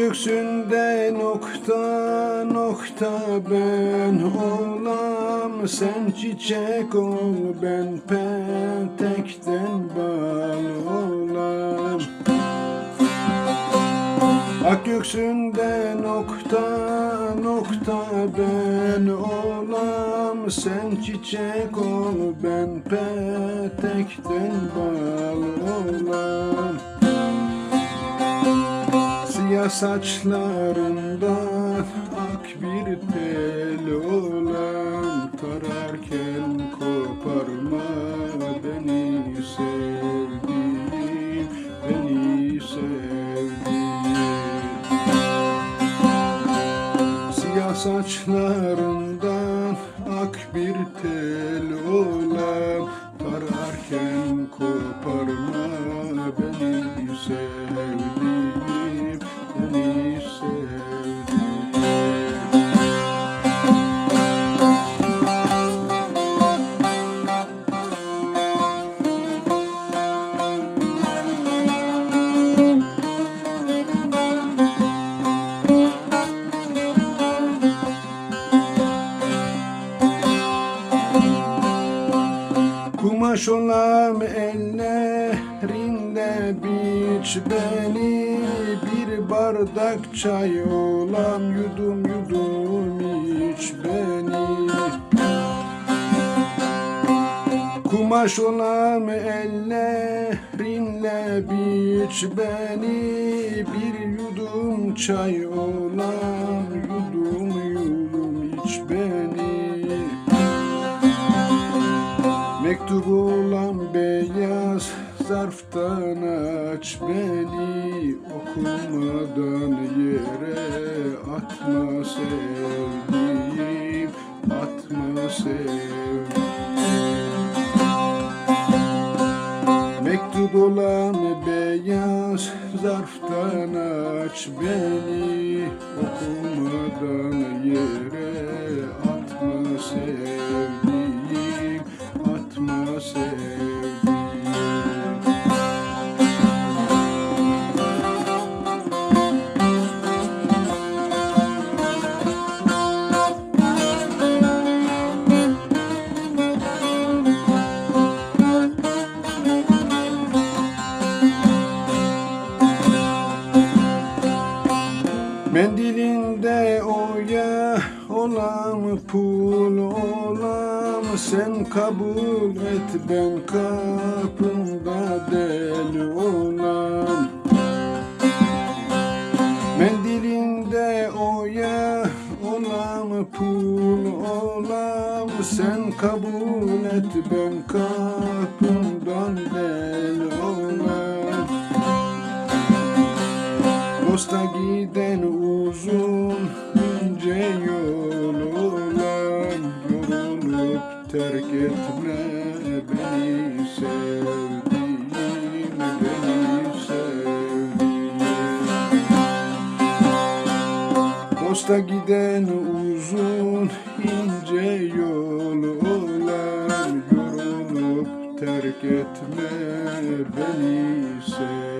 göksünde nokta nokta ben olam. Sen çiçek ol ben petekten bal olam. Ak göksünde nokta nokta ben olam. Sen çiçek ol ben petekten bal olam Siyah saçlarından ak bir tel olan Tararken koparma beni sevdiğim Beni sevdiğim. Siyah saçlarından ak bir tel olan Tararken Kumaş olam ellerinde biç beni. Bir bardak çay olam yudum yudum iç beni. Kumaş olam ellerinle biç beni. Bir yudum çay olam Mektup olan beyaz zarftan aç beni Okumadan yere atma sevdiğim Atma sevdiğim. Mektup olan beyaz zarftan aç beni pul olam Sen kabul et ben kapında deli olam. Mendilinde oya olam pul olam Sen kabul et ben kapından deli olam. Dosta giden uzun ince yol olan Yorulup terk etme beni sevdiğim Beni sevdiğim Dosta giden uzun ince yol olan Yorulup terk etme beni sevdiğim